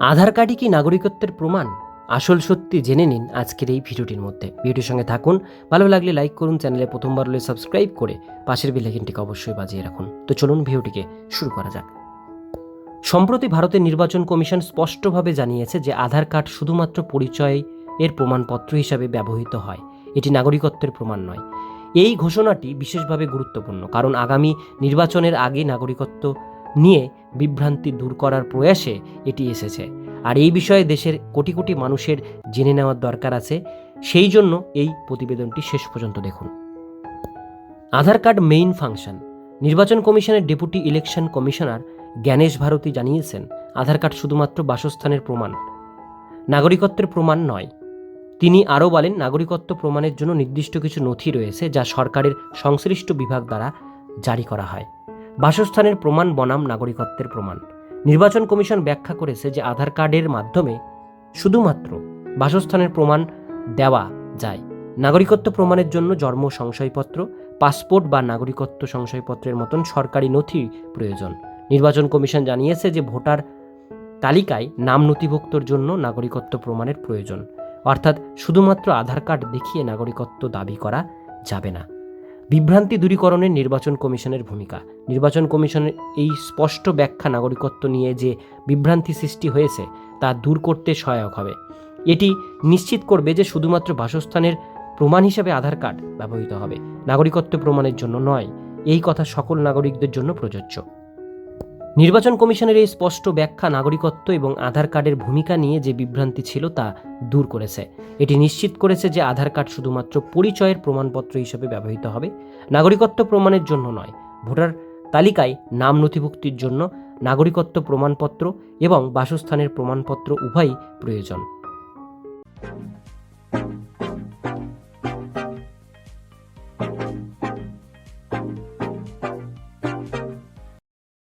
আধার কার্ডই কি নাগরিকত্বের প্রমাণ? আসল সত্যি জেনে নিন আজকের এই ভিডিওটির মধ্যে। ভিডিওর সঙ্গে থাকুন, ভালো লাগলে লাইক করুন, চ্যানেলে প্রথমবার হলে সাবস্ক্রাইব করে পাশের বেলাইকনটিকে অবশ্যই বাজিয়ে রাখুন। তো চলুন ভিডিওটিকে শুরু করা যাক। সম্প্রতি ভারতের নির্বাচন কমিশন স্পষ্টভাবে জানিয়েছে যে আধার কার্ড শুধুমাত্র পরিচয় এর প্রমাণপত্র হিসাবে ব্যবহৃত হয়। এটি নাগরিকত্বের প্রমাণ নয়। এই ঘোষণাটি বিশেষভাবে গুরুত্বপূর্ণ, কারণ আগামী নির্বাচনের আগে নাগরিকত্ব নিয়ে বিভ্রান্তি দূর করার প্রয়াসে এটি এসেছে। আর এই বিষয়ে দেশের কোটি কোটি মানুষের জেনে নেওয়ার দরকার আছে। সেই জন্য এই প্রতিবেদনটি শেষ পর্যন্ত দেখুন। Aadhaar card main function. নির্বাচন কমিশনের deputy election commissioner Gyanesh Bharti জানিয়েছেন, আধার কার্ড শুধুমাত্র বাসস্থানের প্রমাণ, নাগরিকত্বের প্রমাণ নয়। তিনি আরও বলেন, নাগরিকত্ব প্রমাণের জন্য নির্দিষ্ট কিছু নথি রয়েছে যা সরকারের সংশ্লিষ্ট বিভাগ দ্বারা জারি করা হয়। বাসস্থানের প্রমাণ বনাম নাগরিকত্বের প্রমাণ। নির্বাচন কমিশন ব্যাখ্যা করেছে যে আধার কার্ডের মাধ্যমে শুধুমাত্র বাসস্থানের প্রমাণ দেওয়া যায়। নাগরিকত্ব প্রমাণের জন্য জন্ম সংশয়পত্র, পাসপোর্ট বা নাগরিকত্ব সংশয়পত্রের মতন সরকারি নথি প্রয়োজন। নির্বাচন কমিশন জানিয়েছে যে ভোটার তালিকায় নাম নথিভুক্তর জন্য নাগরিকত্ব প্রমাণের প্রয়োজন। অর্থাৎ শুধুমাত্র আধার কার্ড দেখিয়ে নাগরিকত্ব দাবি করা যাবে না। বিভ্রান্তি দূরীকরণের নির্বাচন কমিশনের ভূমিকা। নির্বাচন কমিশনের এই স্পষ্ট ব্যাখ্যা নাগরিকত্ব নিয়ে যে বিভ্রান্তি সৃষ্টি হয়েছে, তা দূর করতে সহায়ক হবে। এটি নিশ্চিত করবে যে শুধুমাত্র বাসস্থানের প্রমাণ হিসাবে আধার কার্ড ব্যবহৃত হবে। নাগরিকত্ব প্রমাণের জন্য নয়, এই কথা সকল নাগরিকদের জন্য প্রযোজ্য। নির্বাচন কমিশনের এই স্পষ্ট ব্যাখ্যা নাগরিকত্ব এবং আধার কার্ডের ভূমিকা নিয়ে যে বিভ্রান্তি ছিল তা দূর করেছে। এটি নিশ্চিত করেছে যে আধার কার্ড শুধুমাত্র পরিচয়ের প্রমাণপত্র হিসেবে ব্যবহৃত হবে, নাগরিকত্ব প্রমাণের জন্য নয়, ভোটার তালিকায় নাম নথিভুক্তির জন্য নাগরিকত্ব প্রমাণপত্র এবং বাসস্থানের প্রমাণপত্র উভয়ই প্রয়োজন।